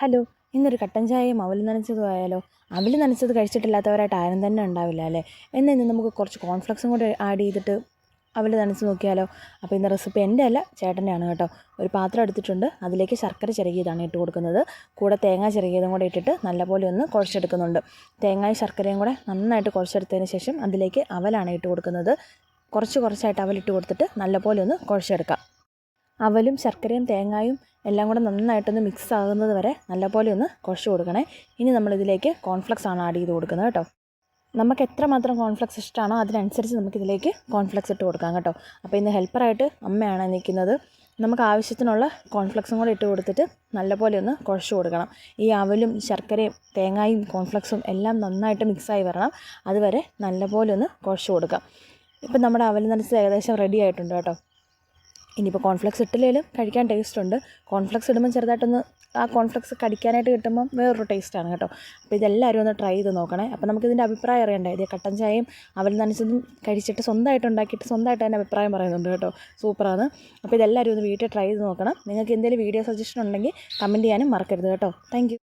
Hello ഇന്നൊരു കട്ടൻ ചായയും അവൽ നനച്ചതും ആയാലോ? അവൽ നനച്ചത് കഴിച്ചിട്ടില്ലാത്തവരായിട്ട് ആരും തന്നെ ഉണ്ടാവില്ല അല്ലേ? എന്നാൽ ഇന്ന് നമുക്ക് കുറച്ച് കോൺഫ്ലെക്സും കൂടെ ആഡ് ചെയ്തിട്ട് അവൽ നനച്ച് നോക്കിയാലോ? അപ്പോൾ ഇന്ന് റെസിപ്പി എന്റെ അല്ല ചേട്ടന്റെയാണ് കേട്ടോ. ഒരു പാത്രം എടുത്തിട്ടുണ്ട്. അതിലേക്ക് ശർക്കര ചിരകിയതാണ് ഇട്ട് കൊടുക്കുന്നത്. കൂടെ തേങ്ങ ചിരകിയതും കൂടെ ഇട്ടിട്ട് നല്ലപോലെ ഒന്ന് കുഴച്ചെടുക്കുന്നുണ്ട്. തേങ്ങയും ശർക്കരയും കൂടെ നന്നായിട്ട് കുഴച്ചെടുത്തതിന് ശേഷം അതിലേക്ക് അവലാണ് ഇട്ട് കൊടുക്കുന്നത്. കുറച്ച് കുറച്ചായിട്ട് അവലിട്ട് കൊടുത്തിട്ട് നല്ലപോലെ ഒന്ന് കുഴച്ചെടുക്കാം. അവലും ശർക്കരയും തേങ്ങായും എല്ലാം കൂടെ നന്നായിട്ടൊന്ന് മിക്സ് ആകുന്നത് വരെ നല്ലപോലെ ഒന്ന് കുഴച്ച് കൊടുക്കണേ. ഇനി നമ്മളിതിലേക്ക് കോൺഫ്ലെക്സ് ആണ് ആഡ് ചെയ്ത് കൊടുക്കുന്നത് കേട്ടോ. നമുക്ക് എത്രമാത്രം കോൺഫ്ലെക്സ് ഇഷ്ടമാണോ അതിനനുസരിച്ച് നമുക്കിതിലേക്ക് കോൺഫ്ലെക്സ് ഇട്ട് കൊടുക്കാം കേട്ടോ. അപ്പോൾ ഇന്ന് ഹെൽപ്പറായിട്ട് അമ്മയാണ് നിൽക്കുന്നത് നമുക്ക് ആവശ്യത്തിനുള്ള കോൺഫ്ലെക്സും കൂടെ ഇട്ട് കൊടുത്തിട്ട് നല്ലപോലെ ഒന്ന് കുഴച്ച് കൊടുക്കണം. ഈ അവലും ശർക്കരയും തേങ്ങായും കോൺഫ്ലെക്സും എല്ലാം നന്നായിട്ട് മിക്സായി വരണം. അതുവരെ നല്ലപോലെ ഒന്ന് കുഴച്ച് കൊടുക്കാം. ഇപ്പം നമ്മുടെ അവൽ നനച്ച് ഏകദേശം റെഡി ആയിട്ടുണ്ട് കേട്ടോ. ഇനിയിപ്പോൾ കോൺഫ്ലെക്സ് ഇട്ടില്ലെങ്കിലും കഴിക്കാൻ ടേസ്റ്റ് ഉണ്ട്. കോൺഫ്ലെക്സ് ഇടുമ്പോൾ ചെറുതായിട്ടൊന്ന് ആ കോൺഫ്ലെക്സ് കടിക്കാനായിട്ട് കിട്ടുമ്പം വേറൊരു ടേസ്റ്റാണ് കേട്ടോ. അപ്പോൾ ഇതെല്ലാവരും ഒന്ന് ട്രൈ ചെയ്ത് നോക്കണേ. അപ്പോൾ നമുക്ക് നമുക്കിതിന്റെ അഭിപ്രായം അറിയണ്ടേ? ഇത് കട്ടൻ ചായയും അവൽ നനച്ചതും കഴിച്ചിട്ട് സ്വന്തമായിട്ട് ഉണ്ടാക്കിയിട്ട് സ്വന്തമായിട്ട് തന്നെ അഭിപ്രായം പറയുന്നുണ്ട് കേട്ടോ. സൂപ്പറാണ് അപ്പോൾ ഇതെല്ലാവരും ഒന്ന് വീട്ടിൽ ട്രൈ ചെയ്ത് നോക്കണം. നിങ്ങൾക്ക് എന്തെങ്കിലും വീഡിയോ സജഷൻ ഉണ്ടെങ്കിൽ കമന്റ് ചെയ്യാനും മറക്കരുത് കേട്ടോ. താങ്ക്